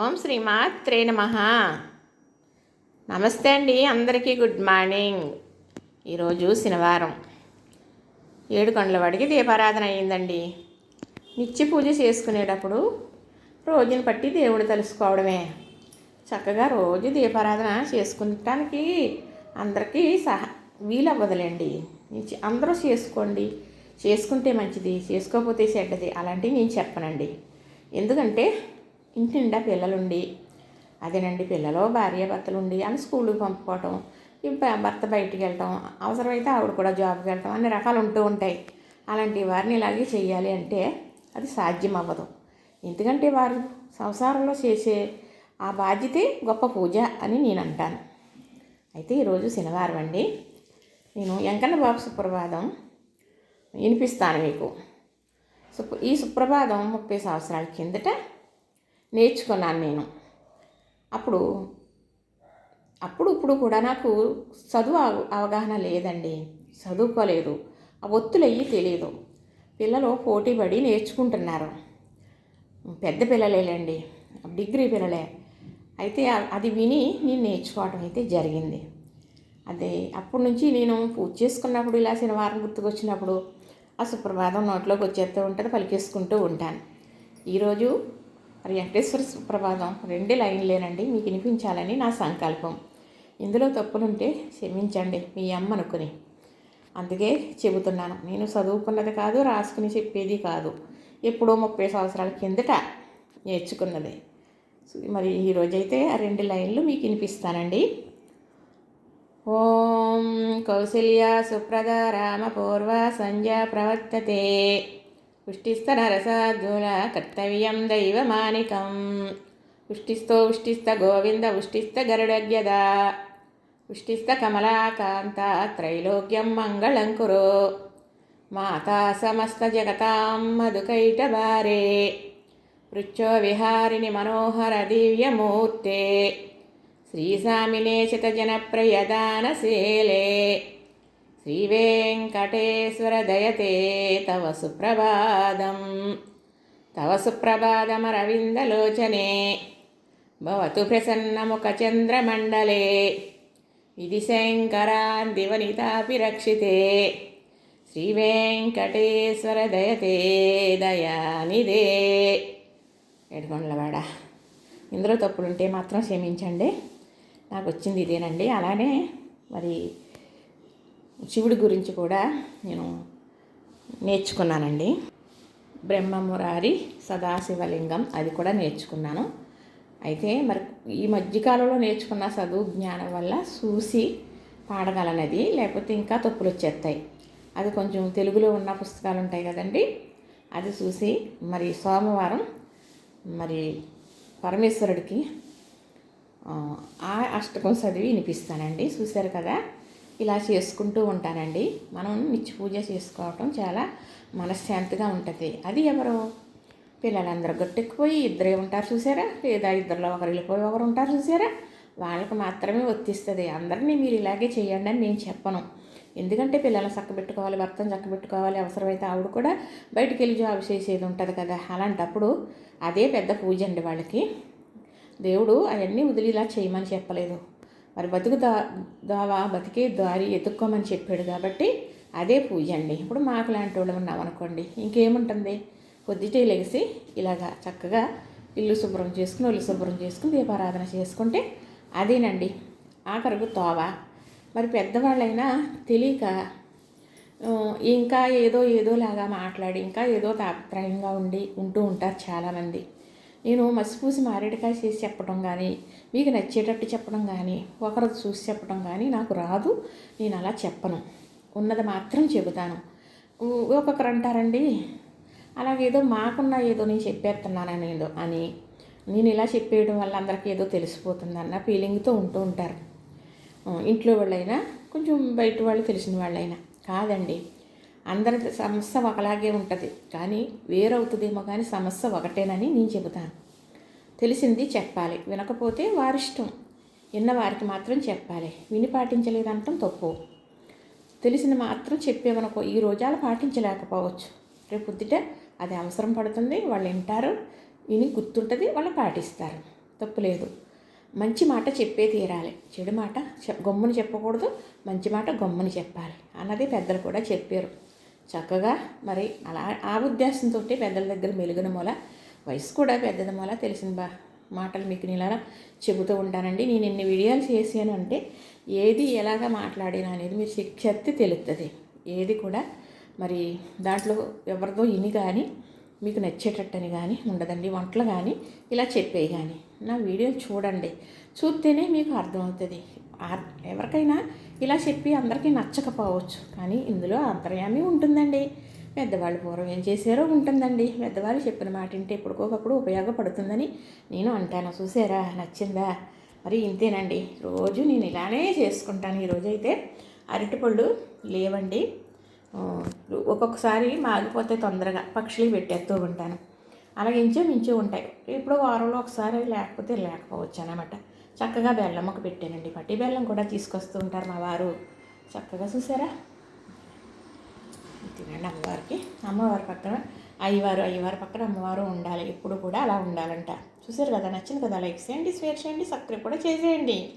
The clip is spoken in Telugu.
ఓం శ్రీమాత్రే నమ. నమస్తే అండి అందరికీ గుడ్ మార్నింగ్. ఈరోజు శనివారం. ఏడు కొండల వాడికి దీపారాధన అయ్యిందండి. నిత్య పూజ చేసుకునేటప్పుడు రోజుని బట్టి దేవుడు తెలుసుకోవడమే. చక్కగా రోజు దీపారాధన చేసుకుంటానికి అందరికీ సహ వీలవ్వదులేండి. అందరూ చేసుకోండి. చేసుకుంటే మంచిది చేసుకోకపోతే చెడ్డది. అలాంటివి నేను చెప్పనండి. ఎందుకంటే ఇంటి నిండా పిల్లలుండి. అదేనండి పిల్లలు భార్య భర్తలుండి అని స్కూల్కి పంపుకోవటం ఇంకా భర్త బయటికి వెళ్ళటం అవసరమైతే ఆవిడ కూడా జాబ్కి వెళ్ళటం అన్ని రకాలు ఉంటూ ఉంటాయి. అలాంటి వారిని ఇలాగే చేయాలి అంటే అది సాధ్యం అవ్వదు ఎందుకంటే వారు సంసారంలో చేసే ఆ బాధ్యతే గొప్ప పూజ అని నేను అంటాను అయితే ఈరోజు శనివారం అండి. నేను వెంకన్న బాబు సుప్రభాతం వినిపిస్తాను మీకు. సుప్ర ఈ సుప్రభాతం ముప్పై సంవత్సరాల కిందట నేర్చుకున్నాను నేను. అప్పుడు అప్పుడు ఇప్పుడు కూడా నాకు చదువు అవ- అవగాహన లేదండి. చదువుకోలేదు. ఆ ఒత్తులు అయ్యి తెలియదు పిల్లలు పోటీ పడి నేర్చుకుంటున్నారు. పెద్ద పిల్లలేలేండి. డిగ్రీ పిల్లలే. అయితే అది విని నేను నేర్చుకోవడం అయితే జరిగింది. అదే అప్పటి నుంచి నేను పూజ చేసుకున్నప్పుడు ఇలా శనివారం గుర్తుకొచ్చినప్పుడు ఆ సుప్రభాతం నోట్లోకి వచ్చేస్తూ ఉంటుంది పలికేసుకుంటూ ఉంటాను. ఈరోజు వెంకటేశ్వర సుప్రభాతం రెండు లైన్లేనండి. మీకు వినిపించాలని నా సంకల్పం. ఇందులో తప్పులుంటే క్షమించండి మీ అమ్మ అనుకుని అందుకే చెబుతున్నాను నేను చదువుకున్నది కాదు రాసుకుని చెప్పేది కాదు. ఎప్పుడో ముప్పై సంవత్సరాల కిందట నేర్చుకున్నది. మరి ఈరోజైతే ఆ రెండు లైన్లు మీకు వినిపిస్తానండి. ఓం కౌసల్య సుప్రద రామపూర్వ సంధ్యా ప్రవర్తతే. పుష్టిస్తనరసార్జున కర్తవ్యం దైవమానికం. పుష్టిస్తో ఉష్టిస్త గోవింద ఉష్టిస్త గరుడగ్యద. ఉష్టిస్త కమలాకాంత త్రైలోక్యం మంగళం కురు. మాతా సమస్త జగతాం మధుకైటభారే. పృచ్చో విహారిణి మనోహర దివ్యమూర్తే. శ్రీసామినే చితజనప్రయదానశీలే. శ్రీవేంకటేశ్వర దయతే తవ సుప్రభాదం తవ సుప్రభాదమరవిందలోచనే భవతు ప్రసన్నముఖచంద్రమండలే ఇది శంకరాందివనితాపిరక్షితే శ్రీవేంకటేశ్వర దయతే దయానిదే ఏడుకొండలవాడ ఇందులో తప్పులుంటే మాత్రం క్షమించండి. నాకు వచ్చింది ఇదేనండి. అలానే మరి శివుడి గురించి కూడా నేను నేర్చుకున్నానండి. బ్రహ్మమురారి సదాశివలింగం అది కూడా నేర్చుకున్నాను. అయితే మరి ఈ మధ్యకాలంలో నేర్చుకున్న చదువు జ్ఞానం వల్ల చూసి పాడగలనది లేకపోతే ఇంకా తప్పులు వచ్చేస్తాయి. అది కొంచెం తెలుగులో ఉన్న పుస్తకాలు ఉంటాయి కదండి అది చూసి మరి సోమవారం మరి పరమేశ్వరుడికి ఆ, ఆ అష్టకం చదివి వినిపిస్తానండి. చూశారు కదా? ఇలా చేసుకుంటూ ఉంటానండి. మనం నిత్య పూజ చేసుకోవటం చాలా మనశ్శాంతిగా ఉంటుంది. అది ఎవరు? పిల్లలందరూ గట్టెక్కిపోయి ఇద్దరే ఉంటారు చూసారా? లేదా ఇద్దరిలో ఒకరు వెళ్ళిపోయి ఒకరు ఉంటారు చూసారా? వాళ్ళకి మాత్రమే వర్తిస్తుంది అందరినీ మీరు ఇలాగే చేయండి అని నేను చెప్పను. ఎందుకంటే పిల్లల్ని చక్కబెట్టుకోవాలి భర్తను చక్కబెట్టుకోవాలి అవసరమైతే ఆవిడ కూడా బయటికి వెళ్ళి జాబ్ చేసేది ఉంటుంది కదా. అలాంటప్పుడు అదే పెద్ద పూజ అండి వాళ్ళకి. దేవుడు అవన్నీ వదిలి ఇలా చేయమని చెప్పలేదు. మరి బతుకు దా దావా బతికే దారి ఎత్తుక్కోమని చెప్పాడు కాబట్టి అదే పూజ అండి ఇప్పుడు మాకు లాంటి వాళ్ళు ఉన్నాం అనుకోండి ఇంకేముంటుంది? పొద్దుటే లెగిసి ఇలాగా చక్కగా ఇల్లు శుభ్రం చేసుకుని ఒళ్ళు శుభ్రం చేసుకుని దీపారాధన చేసుకుంటే అదేనండి. ఆఖరకు తోవ. మరి పెద్దవాళ్ళైనా తెలియక ఇంకా ఏదో ఏదోలాగా మాట్లాడి ఇంకా ఏదో తాపత్రయంగా ఉండి ఉంటూ ఉంటారు చాలామంది. నేను మసిపూసి మారేడుకాయ చేసి చెప్పడం కానీ మీకు నచ్చేటట్టు చెప్పడం కానీ ఒకరు చూసి చెప్పడం కానీ నాకు రాదు. నేను అలా చెప్పను. ఉన్నది మాత్రం చెబుతాను. ఒక్కొక్కరు అంటారండి అలాగేదో మాకున్న ఏదో నేను చెప్పేస్తున్నానని ఏదో అని. నేను ఇలా చెప్పేయడం వల్ల అందరికీ ఏదో తెలిసిపోతుందన్న ఫీలింగ్తో ఉంటూ ఉంటారు. ఇంట్లో వాళ్ళైనా కొంచెం బయట వాళ్ళు తెలిసిన వాళ్ళైనా. కాదండి. అందరి సమస్య ఒకలాగే ఉంటుంది. కానీ వేరవుతుందేమో కానీ సమస్య ఒకటేనని నేను చెబుతాను. తెలిసింది చెప్పాలి. వినకపోతే వారిష్టం. విన్న వారికి మాత్రం చెప్పాలి. విని పాటించలేదంటాం తప్పు. తెలిసింది మాత్రం చెప్పేమనుకో ఈ రోజాలు పాటించలేకపోవచ్చు. రేపు పొద్దుట అది అవసరం పడుతుంది. వాళ్ళు వింటారు. విని గుర్తుంటుంది. వాళ్ళు పాటిస్తారు. తప్పు లేదు. మంచి మాట చెప్పే తీరాలి. చెడు మాట చెప్ గమ్ముని చెప్పకూడదు. మంచి మాట గమ్ముని చెప్పాలి. అన్నది పెద్దలు కూడా చెప్పారు. చక్కగా మరి అలా ఆ ఉద్దేశంతో పెద్దల దగ్గర మెలుగున మూల వయసు కూడా పెద్దది మూల తెలిసిన బా మాటలు మీకు నేను ఇలా చెబుతూ ఉంటానండి. నేను ఎన్ని వీడియోలు చేశాను అంటే ఏది ఎలాగ మాట్లాడినా అనేది మీరు శిక్షత్తి తెలుస్తుంది ఏది కూడా మరి దాంట్లో ఎవరిదో ఇని కానీ మీకు నచ్చేటట్టని కానీ ఉండదండి వంటలు కానీ ఇలా చెప్పేవి కానీ. నా వీడియోలు చూడండి. చూస్తేనే మీకు అర్థమవుతుంది. ఎవరికైనా ఇలా చెప్పి అందరికీ నచ్చకపోవచ్చు. కానీ ఇందులో అంతర్యామి ఉంటుందండి. పెద్దవాళ్ళు పూర్వం ఏం చేశారో ఉంటుందండి. పెద్దవాళ్ళు చెప్పిన మాట వింటే ఎప్పటికోకప్పుడు ఉపయోగపడుతుందని నేను అంటాను. చూసారా నచ్చిందా? మరి ఇంతేనండి. రోజు నేను ఇలానే చేసుకుంటాను. ఈరోజు అయితే అరటిపళ్ళు లేవండి. ఒక్కొక్కసారి మాగిపోతే తొందరగా పక్షులు పెట్టేస్తూ ఉంటాను. అలాగే ఇంచు మించు ఉంటాయి. ఇప్పుడు వారంలో ఒకసారి లేకపోతే లేకపోవచ్చు అనమాట చక్కగా బెల్లం ఒక పెట్టానండి. పట్టి బెల్లం కూడా తీసుకొస్తూ ఉంటారు మా వారు. చక్కగా చూసారా? తినండి అమ్మవారికి. అమ్మవారి పక్కన అయ్యవారు అయ్యవారి పక్కన అమ్మవారు ఉండాలి. ఎప్పుడు కూడా అలా ఉండాలంట. చూసారు కదా? నచ్చింది కదా? లైక్ చేయండి షేర్ చేయండి సబ్స్క్రైబ్ కూడా చేసేయండి.